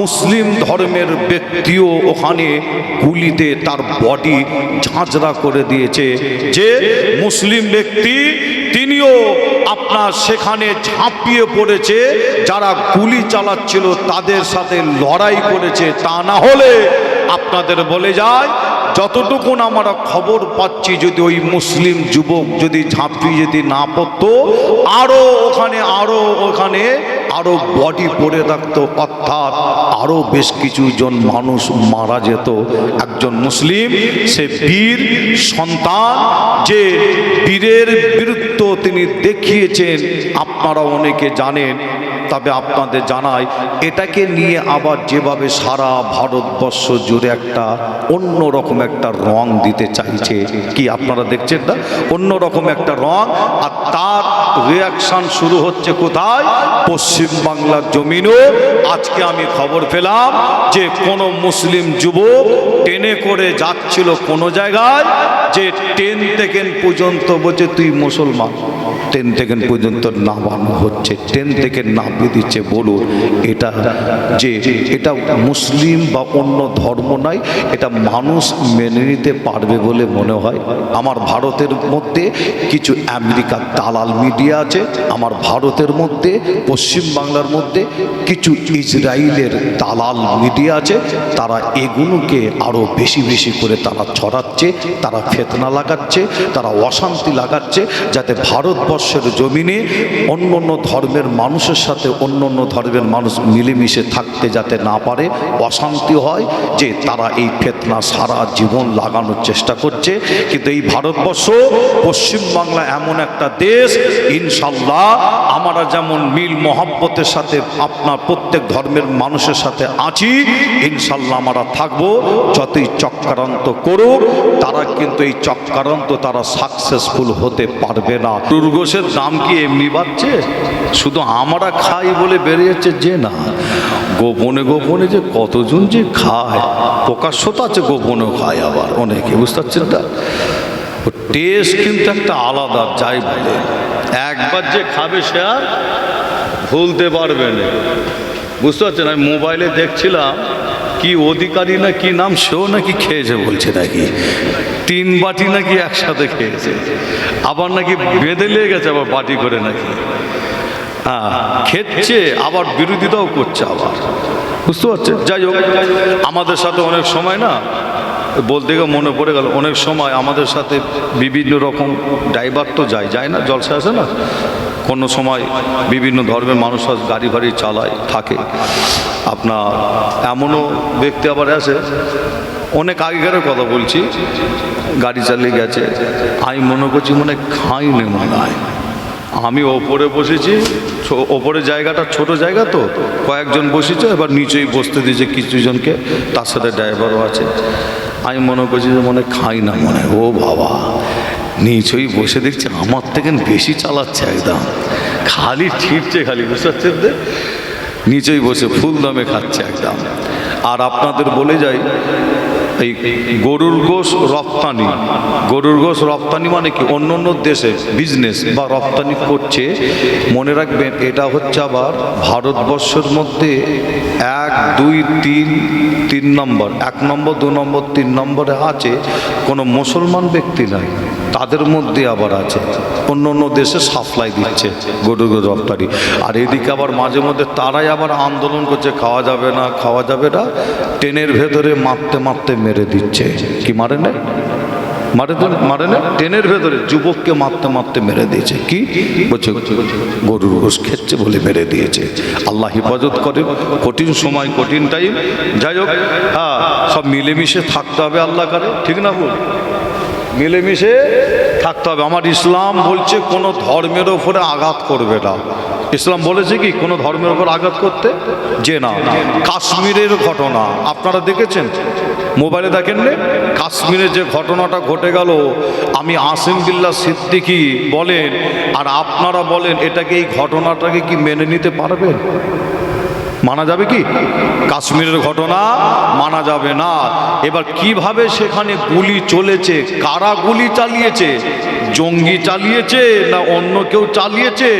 মুসলিম ধর্মের ব্যক্তিও ওখানে গুলিতে তার বডি ঝাঁঝরা করে দিয়েছে। যে মুসলিম ব্যক্তি, তিনিও আপনার সেখানে ঝাঁপিয়ে পড়েছে, যারা গুলি চালাচ্ছিল তাদের সাথে লড়াই করেছে। তা না হলে আপনাদের বলে যায় যতটুকুন আমরা খবর পাচ্ছি, যদি ওই মুসলিম যুবক যদি ঝাঁপিয়ে যদি না পড়তো আরও ওখানে আরও ওখানে আরও বডি পড়ে থাকতো, অর্থাৎ আরও বেশ কিছু জন মানুষ মারা যেত। একজন মুসলিম, সে বীর সন্তান, যে বীরের বীরত্ব তিনি দেখিয়েছেন। আপনারা অনেকে জানেন তবে আপনাদের জানাই, এটাকে নিয়ে আবার যেভাবে সারা ভারতবর্ষ জুড়ে একটা অন্য রকম একটা রং দিতে চাইছে। কি আপনারা দেখছেন না? অন্য রকম একটা রং, আর তার রিয়াকশন শুরু হচ্ছে কোথায়? পশ্চিম বাংলার জমিনও। আজকে আমি খবর পেলাম যে কোনো মুসলিম যুবক ট্রেনে করে যাচ্ছিল কোনো জায়গায়, যে টেন থেকে পর্যন্ত বলছে, তুই মুসলমান। টেন থেকে পর্যন্ত নামানো হচ্ছে। টেন থেকে নামিয়ে দিচ্ছে, বলুন, এটা যে এটা মুসলিম বা অন্য ধর্ম নাই, এটা মানুষ মেনে নিতে পারবে বলে মনে হয়। আমার ভারতের মধ্যে কিছু আমেরিকার দালাল মিডিয়া আছে, আমার ভারতের মধ্যে, পশ্চিম বাংলার মধ্যে কিছু ইসরায়েলের দালাল মিডিয়া আছে, তারা এগুলোকে আরও বেশি বেশি করে তারা ছড়াচ্ছে, তারা ফেতনা লাগাচ্ছে, তারা অশান্তি লাগাচ্ছে, যাতে ভারতবর্ষের জমিনে অন্য অন্য ধর্মের মানুষের সাথে অন্য অন্য ধর্মের মানুষ মিলেমিশে থাকতে যাতে না পারে, অশান্তি হয় যে তারা এই ফেতনা সারা জীবন লাগানোর চেষ্টা করছে। কিন্তু এই ভারতবর্ষ পশ্চিমবাংলা এমন একটা দেশ, ইনশাল্লাহ আমরা যেমন মিল মহব্বতের সাথে আপনার প্রত্যেক ধর্মের মানুষের সাথে আছি, ইনশাল্লাহ আমরা থাকব, যতই চক্রান্ত করুক, তারা কিন্তু এই চক্রান্ত তারা সাকসেসফুল হতে পারবে না। দুর্গোষের দাম কি এমনি বাড়ছে? শুধু আমরা খাই বলে বেরিয়েছে যে না। গোপনে গোপনে যে কতজন যে খায়, প্রকাশ্যতা আছে গোপনেও খায় আবার অনেকে, বুঝতে পারছেন না? টেস্ট কিন্তু একটা আলাদা, যাই বলে। একবার যে খাবে সে আর ভুলতে পারবে না। বুঝতে পারছেন? আমি মোবাইলে দেখছিলাম কি অধিকারী না কি নাম, সেও নাকি খেয়েছে বলছে নাকি। তিন বাটি নাকি একসাথে খেয়েছে। আবার নাকি বেঁধে লেগে গেছে আবার বাটি করে নাকি। হ্যাঁ আবার বিরোধিতাও করছে আবার। বুঝতে পারছেন? যাই হোক, আমাদের সাথে অনেক সময় না, বলতে গিয়ে মনে পড়ে গেল, অনেক সময় আমাদের সাথে বিভিন্ন রকম ড্রাইভার তো যায় যায় না? জলসা আসে না? কোনো সময় বিভিন্ন ধর্মের মানুষ গাড়ি ফাড়ি চালায়, থাকে। আপনার এমনও ব্যক্তি আবার আসে অনেক আগেকার কথা বলছি, গাড়ি চালিয়ে গেছে। আমি মনে করছি মনে খাইনি মনে হয়। আমি ওপরে বসেছি ওপরে জায়গাটা ছোট জায়গা তো, কয়েকজন বসেছে, এবার নিচেই বসতে দিয়েছে কিছুজনকে, তার সাথে ড্রাইভারও আছে। আমি মনে করছি যে মনে খাই না মনে ও বাবা। নিচেই বসে দেখছি আমার থেকে বেশি চালাচ্ছে একদম। খালি ছিটছে খালি, বুঝতে পারছেন নিচেই বসে ফুল দামে খাচ্ছে একদম। আর আপনাদের বলে যাই, এই গরুর গোশ রপ্তানি। গরুর গোশ রপ্তানি মানে কি? অন্য অন্য দেশে বিজনেস বা রপ্তানি করছে। মনে রাখবেন, এটা হচ্ছে আবার ভারতবর্ষের মধ্যে এক, দুই, তিন তিন নম্বর। এক নম্বর, দু নম্বর, তিন নম্বরে আছে কোনো মুসলমান ব্যক্তি নাই। তাদের মধ্যে আবার আছে। অন্য অন্য দেশে সাপ্লাই দিচ্ছে গরু রপ্তানি। আর এদিকে আবার মাঝে মধ্যে তারাই আবার আন্দোলন করছে, খাওয়া যাবে না, খাওয়া যাবে না ট্রেনের ভেতরে মারতে মারতে মেরে দিচ্ছে। কি মারে না? মারে মারে না? ট্রেনের ভেতরে যুবককে মারতে মারতে মেরে দিয়েছে। কি? বলছে, গরুর গোস খেচ্ছে বলে মেরে দিয়েছে। আল্লাহ হেফাজত করে কঠিন সময়, কঠিন টাইম যাই হোক হ্যাঁ সব মিলেমিশে থাকতে হবে আল্লাহ করে ঠিক না বল মিলেমিশে থাকতে হবে। আমার ইসলাম বলছে, কোনো ধর্মের ওপরে আঘাত করবে না। ইসলাম বলেছে কি, কোনো ধর্মের ওপর আঘাত করতে যে না। কাশ্মীরের ঘটনা, আপনারা দেখেছেন? মোবাইলে দেখেন দেখেননি কাশ্মীরে যে ঘটনাটা ঘটে গেল, আমি আসিম বিল্লা সিদ্দিকি বলেন, আর আপনারা বলেন, এটাকে, এই ঘটনাটাকে কি মেনে নিতে পারবেন? মানা যাবে কি? কাশ্মীরের ঘটনা মানা যাবে না। এবার কীভাবে সেখানে গুলি চলেছে? কারা গুলি চালিয়েছে? জঙ্গি চালিয়েছে না অন্য কেউ চালিয়েছে,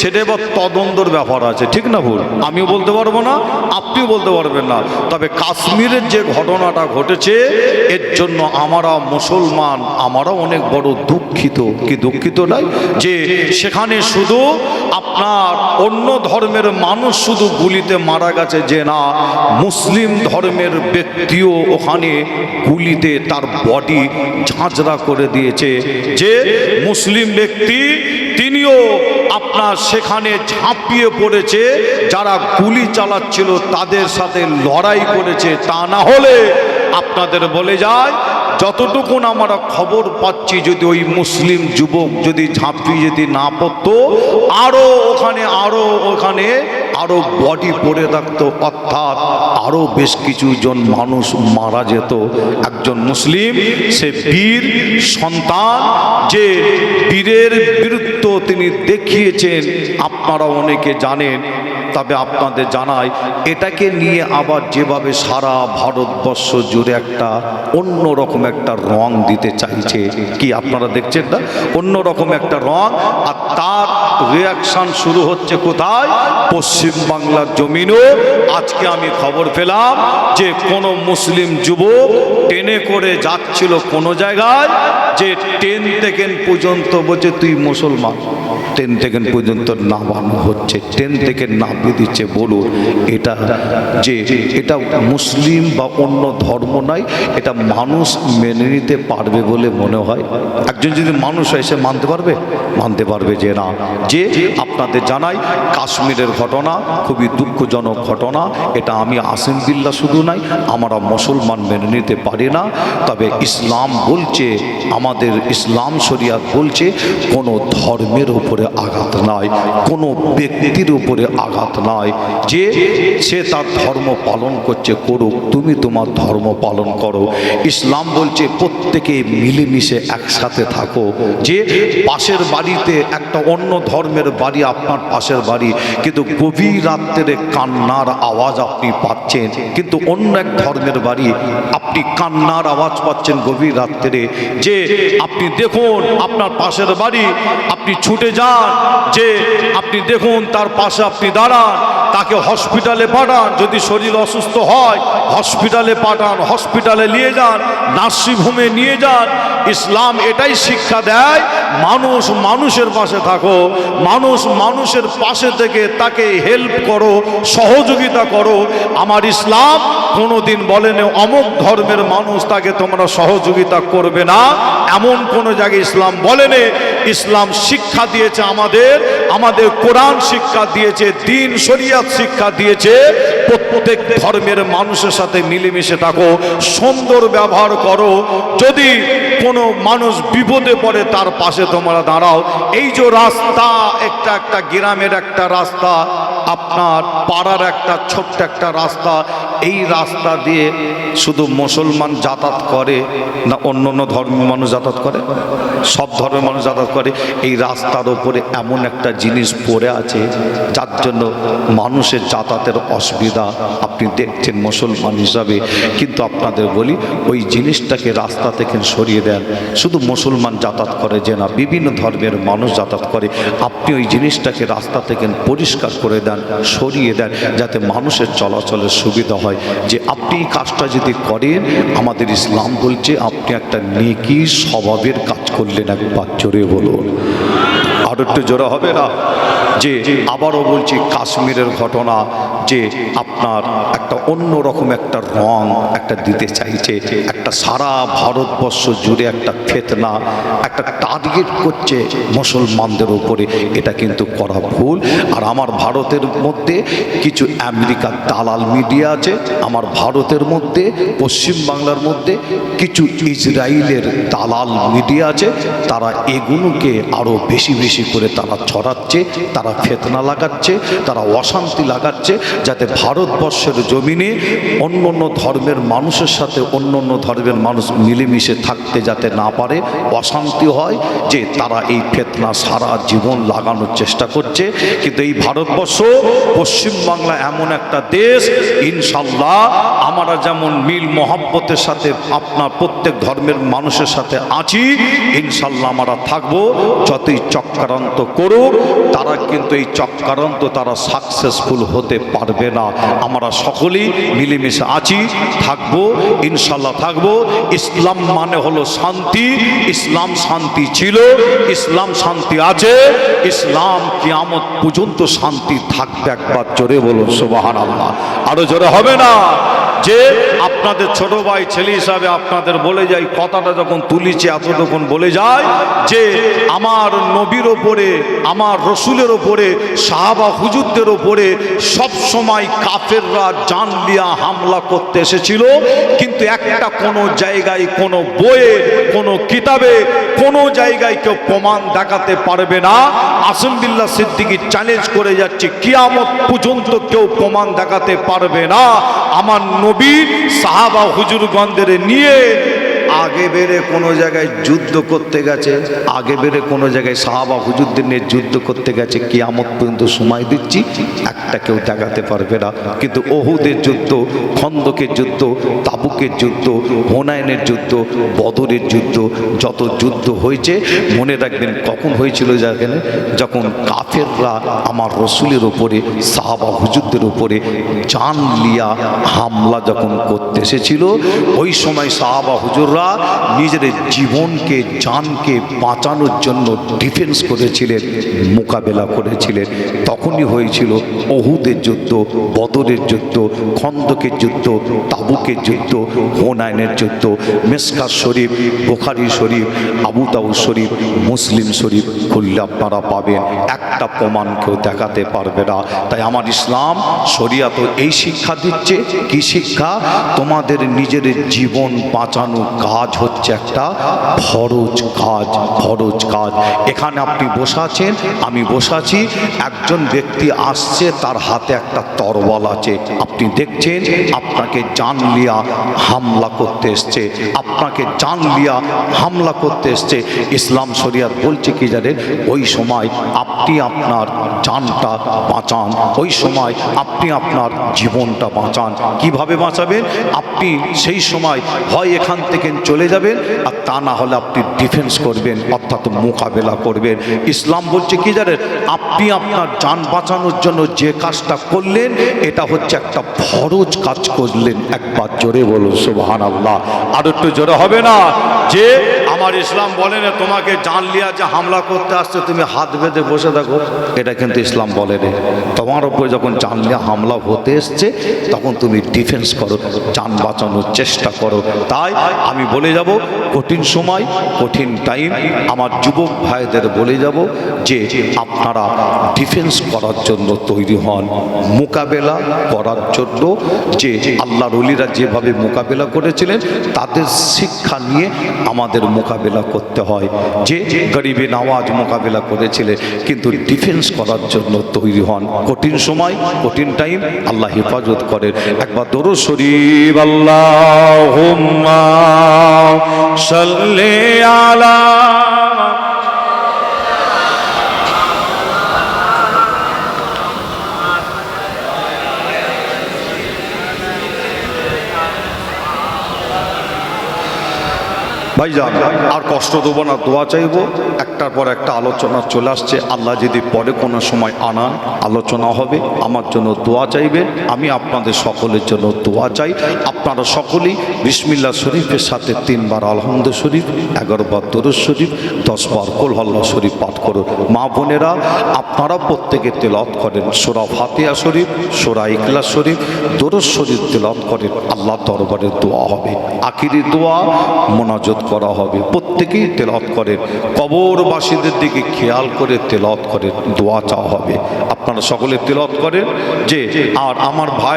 সেটা এবার তদন্তর ব্যাপার আছে, ঠিক না ভুল? আমিও বলতে পারব না, আপনিও বলতে পারবেন না। তবে কাশ্মীরের যে ঘটনাটা ঘটেছে, এর জন্য আমরা মুসলমান, আমরাও অনেক বড় দুঃখিত। কি দুঃখিত নয়? যে সেখানে শুধু আপনার অন্য ধর্মের মানুষ শুধু গুলিতে মারা গেছে, যে না, মুসলিম ধর্মের ব্যক্তিও ওখানে গুলিতে তার বডি ঝাঁঝরা করে দিয়েছে। যে মুসলিম ব্যক্তি, তিনিও আপনার সেখানে ঝাঁপিয়ে পড়েছে, যারা গুলি চালাচ্ছিল, তাদের সাথে লড়াই করেছে। তা না হলে আপনাদের বলে যায়, যতটুকুন আমরা খবর পাচ্ছি, যদি ওই মুসলিম যুবক যদি ঝাঁপিয়ে যদি না পড়তো আরও ওখানে আরও ওখানে আরও বডি পড়ে থাকতো, অর্থাৎ আরও বেশ কিছু জন মানুষ মারা যেত। একজন মুসলিম, সে বীর সন্তান, যে বীরের বীরত্ব তিনি দেখিয়েছেন। আপনারা অনেকে জানেন, তবে আপনাদের জানাই, এটাকে নিয়ে আবার যেভাবে সারা ভারতবর্ষ জুড়ে একটা অন্য রকম একটা রং দিতে চাইছে। কি আপনারা দেখছেন না? অন্য রকম একটা রং, আর তার রিয়াকশন শুরু হচ্ছে কোথায়? পশ্চিম বাংলার জমিনও। আজকে আমি খবর পেলাম যে কোনো মুসলিম যুবক ট্রেনে করে যাচ্ছিল কোনো জায়গায়, যে ট্রেন থেকে পর্যন্ত বলছে, তুই মুসলমান। ট্রেন থেকে পর্যন্ত নামানো হচ্ছে। ট্রেন থেকে নামিয়ে দিচ্ছে, বলুন, এটা যে এটা মুসলিম বা অন্য ধর্ম নয়, এটা মানুষ মেনে নিতে পারবে বলে মনে হয়। একজন যদি মানুষ হয়, সে মানতে পারবে? মানতে পারবে যে না। যে আপনাদের জানাই, কাশ্মীরের ঘটনা খুবই দুঃখজনক ঘটনা, এটা আমি আসিম বিল্লা শুধু নাই, আমরা মুসলমান মেনে নিতে পারি না। তবে ইসলাম বলছে, আমাদের ইসলাম শরিয়াত বলছে, কোনো ধর্মের উপরে আঘাত নাই, কোনো ব্যক্তির উপরে আঘাত নাই। যে সে তার ধর্ম পালন করছে, করুক, তুমি তোমার ধর্ম পালন করো। ইসলাম বলছে, প্রত্যেকে মিলেমিশে একসাথে থাকো। যে পাশের বাড়িতে একটা অন্য ধর্মের বাড়ি, আপনার পাশের বাড়ি, কিন্তু গভীর রাত্রে কান্নার আওয়াজ আপনি পাচ্ছেন। কিন্তু অন্য এক ধর্মের বাড়ি, আপনি কান্নার আওয়াজ পাচ্ছেন গভীর রাত্রে। যে আপনি দেখুন, আপনার পাশের বাড়ি, আপনি ছুটে যান যে আপনি দেখুন তার পাশে আপনি দাঁড়ান। তাকে হসপিটালে পাঠান। যদি শরীর অসুস্থ হয় হসপিটালে পাঠান। হসপিটালে নিয়ে যান, নার্সিংহোমে নিয়ে যান। ইসলাম এটাই শিক্ষা দেয়, মানুষ মানুষের পাশে থাকো, মানুষ মানুষের পাশে থেকে তাকে হেল্প করো, সহযোগিতা করো। আমার ইসলাম কোনোদিন বলেনি, অমুক ধর্মের মানুষ তাকে তোমরা সহযোগিতা করবে না। এমন কোনো জায়গায় ইসলাম বলেনি, ইসলাম শিক্ষা দিয়েছে আমাদের আমাদের কোরআন শিক্ষা দিয়েছে, দিন শরিয়াত শিক্ষা দিয়েছে, প্রত্যেক ধর্মের মানুষের সাথে মিলেমিশে থাকো, সুন্দর ব্যবহার করো। যদি কোনো মানুষ বিপদে পড়ে, তার পাশে তোমরা দাঁড়াও। এই যে রাস্তা, একটা একটা গ্রামের একটা রাস্তা, আপনার পাড়ার একটা ছোট্ট একটা রাস্তা, এই রাস্তা দিয়ে শুধু মুসলমান যাতায়াত করে না অন্য অন্য ধর্মের মানুষ যাতায়াত করে? সব ধর্মের মানুষ যাতায়াত করে, এই রাস্তার ওপরে এমন একটা জিনিস পড়ে আছে, যার জন্য মানুষের যাতায়াতের অসুবিধা আপনি দেখছেন মুসলমান হিসাবে। কিন্তু আপনাদের বলি, ওই জিনিসটাকে রাস্তা থেকে সরিয়ে দেন। শুধু মুসলমান যাতায়াত করে যে না, বিভিন্ন ধর্মের মানুষ যাতায়াত করে। আপনি ওই জিনিসটাকে রাস্তা থেকে পরিষ্কার করে দেন, সরিয়ে দেন, যাতে মানুষের চলাচলের সুবিধা হয়। যে আপনি এই কাজটা যদি করেন, আমাদের ইসলাম বলছে, আপনি একটা নেকি স্বভাবের কাজ করলেন একবার জোরে বলুন। আর একটু হবে না? যে আবারও বলছি, কাশ্মীরের ঘটনা যে আপনার একটা অন্য রকম একটা রং একটা দিতে চাইছে, একটা সারা ভারতবর্ষ জুড়ে একটা ফেতনা, একটা টার্গেট করছে মুসলমানদের উপরে, এটা কিন্তু করা ভুল। আর আমার ভারতের মধ্যে কিছু আমেরিকার দালাল মিডিয়া আছে, আমার ভারতের মধ্যে, পশ্চিম বাংলার মধ্যে কিছু ইসরায়েলের দালাল মিডিয়া আছে, তারা এগুলোকে আরও বেশি বেশি বেশি করে তারা ছড়াচ্ছে, তারা ফেতনা লাগাচ্ছে, তারা অশান্তি লাগাচ্ছে, যাতে ভারতবর্ষের জমিনে অন্য অন্য ধর্মের মানুষের সাথে অন্য অন্য ধর্মের মানুষ মিলেমিশে থাকতে যাতে না পারে, অশান্তি হয়, যে তারা এই ফেতনা সারা জীবন লাগানোর চেষ্টা করছে। কিন্তু এই ভারতবর্ষ পশ্চিমবাংলা এমন একটা দেশ, ইনশাল্লাহ আমরা যেমন মিল মহাব্বতের সাথে আপনার প্রত্যেক ধর্মের মানুষের সাথে আছি, ইনশাল্লাহ আমরা থাকব, যতই চক্রান্ত করুক, তারা কিন্তু এই চক্রান্ত তারা সাকসেসফুল হতে পারবে না। আমরা সকলেই মিলেমিশে আছি, থাকব ইনশাল্লাহ থাকব। ইসলাম মানে হলো শান্তি, ইসলাম শান্তি ছিল, ইসলাম শান্তি আছে, ইসলাম কিয়ামত পর্যন্ত শান্তি থাকবে একবার। জোরে বলুন সুবাহান আল্লাহ আরও জোরে হবে না? যে আপনাদের ছোট ভাই, ছেলে হিসাবে আপনাদের বলে যাই কথাটা যখন তুলিছে, এতটুকুন বলে যায় যে আমার নবীর ওপরে, আমার রসুলের ওপরে, সাহাবা হুজুরদের ওপরে সব সময় কাফেররা জান লিয়া হামলা করতে এসেছিল। কিন্তু একটা কোনো জায়গায়, কোনো বইয়ে, কোনো কিতাবে, কোনো জায়গায় কেউ প্রমাণ দেখাতে পারবে না। আসিমবিল্লা সিদ্দিকি চ্যালেঞ্জ করে যাচ্ছে, কিয়ামত পর্যন্ত কেউ প্রমাণ দেখাতে পারবে না। আমার নবী সাহাবা হুজুরগণদের নিয়ে আগে বেড়ে কোনো জায়গায় যুদ্ধ করতে গেছে, আগে বেড়ে কোনো জায়গায় সাহাবা হুজুরদের নিয়ে যুদ্ধ করতে গেছে, কিয়ামত পর্যন্ত সময় দিচ্ছি, একটা কেউ দেখাতে পারবে না। কিন্তু ওহুদের যুদ্ধ, খন্দকের যুদ্ধ তাবুকের যুদ্ধ হোনায়নের যুদ্ধ, বদরের যুদ্ধ, যত যুদ্ধ হয়েছে, মনে রাখবেন কখন হয়েছিল যেখানে যখন কাফেররা আমার রসুলের ওপরে সাহাবা হুজুরদের উপরে জান লিয়া হামলা যখন করতে এসেছিল, ওই সময় সাহাবা হুজুররা নিজের জীবনকে, জানকে বাঁচানোর জন্য ডিফেন্স করেছিলেন, মোকাবেলা করেছিলেন। তখনই হয়েছিল অহুদের যুদ্ধ, বদরের যুদ্ধ, খন্দকের যুদ্ধ, তাবুকের যুদ্ধ হোনায়নের যুদ্ধ মেসকা শরীফ, বোখারি শরীফ, আবু তাউ শরীফ, মুসলিম শরীফ খুললে পাবেন একটা প্রমাণ কেউ দেখাতে পারবে না। তাই আমার ইসলাম শরিয়া তো এই শিক্ষা দিচ্ছে। কি শিক্ষা? তোমাদের নিজের জীবন বাঁচানো কাজ হচ্ছে একটা ফরজ কাজ ফরজ কাজ। এখানে আপনি বসে আছেন, আমি বসে আছি। একজন ব্যক্তি আসছে, তার হাতে একটা তরবল আছে। আপনি দেখছেন, আপনাকে জান লিয়া হামলা করতে এসছে। আপনাকে জান লিয়া হামলা করতে এসছে। ইসলাম শরিয়াত বলছে কি জানেন? ওই সময় আপনি আপনার জানটা বাঁচান। ওই সময় আপনি আপনার জীবনটা বাঁচান। কীভাবে বাঁচাবেন? আপনি সেই সময় হয় এখান থেকে চলে যাবেন আর তা না হলে আপনি ডিফেন্স করবেন, অর্থাৎ মোকাবেলা করবেন। ইসলাম বলছে কি জানেন? আপনি আপনার যান বাঁচানোর জন্য যে কাজটা করলেন, এটা হচ্ছে একটা ফরজ কাজ করলেন। একবার জোরে বলুন সুবহান আল্লাহ আর একটু জোরে হবে না? যে আমার ইসলাম বলে না, তোমাকে জান লিয়া যে হামলা করতে আসছে, তুমি হাত বেঁধে বসে থাকো। এটা কিন্তু ইসলাম বলে রে তোমার উপরে যখন জান লিয়া হামলা হতে এসছে, তখন তুমি ডিফেন্স করো যান বাঁচানোর চেষ্টা করো। তাই আমি বলে যাব, কঠিন সময়, কঠিন টাইম আমার যুবক ভাইদের বলে যাব যে, আপনারা ডিফেন্স করার জন্য তৈরি হন, মোকাবেলা করার জন্য যে আল্লাহ রলিরা যেভাবে মোকাবেলা করেছিলেন, তাদের শিক্ষা নিয়ে আমাদের মোকাবেলা করতে হয়। যে গরিবে নওয়াজ মোকাবেলা করেছিলেন, কিন্তু ডিফেন্স করার জন্য তৈরি হন। কঠিন সময়, কঠিন টাইম আল্লাহ হেফাজত করেন। একবার দরো শরীফ আল্লাহ সাল্লে আলা ভাইজান, আর কষ্ট দেবো না, দোয়া চাইব। একটার পর একটা আলোচনা চলে আসছে। আল্লাহ যদি পরে কোনো সময় আনান, আলোচনা হবে। আমার জন্য দোয়া চাইবেন। আমি আপনাদের সকলের জন্য দোয়া চাই। আপনারা সকলেই বিসমিল্লা শরীফের সাথে তিনবার আলহামদ শরীফ এগারো বার দরুদ শরীফ দশ বার কোলহল্লা শরীফ পাঠ করুন। মা বোনেরা, আপনারা প্রত্যেকে তেলত করেন। সোরা ফাতিয়া শরীফ, সোরা ইকলা শরীফ, দরুদ শরীফ তেলত করেন। আল্লাহ দরবারে দোয়া হবে। আখিরি দোয়া, মোনাজত করা হবে। প্রত্যেকেই তেলত করেন। কবরবাসীদের দিকে খেয়াল করে তেলত করে দোয়া চাওয়া হবে। আপনারা সকলে তেলত করেন যে, আর আমার ভাই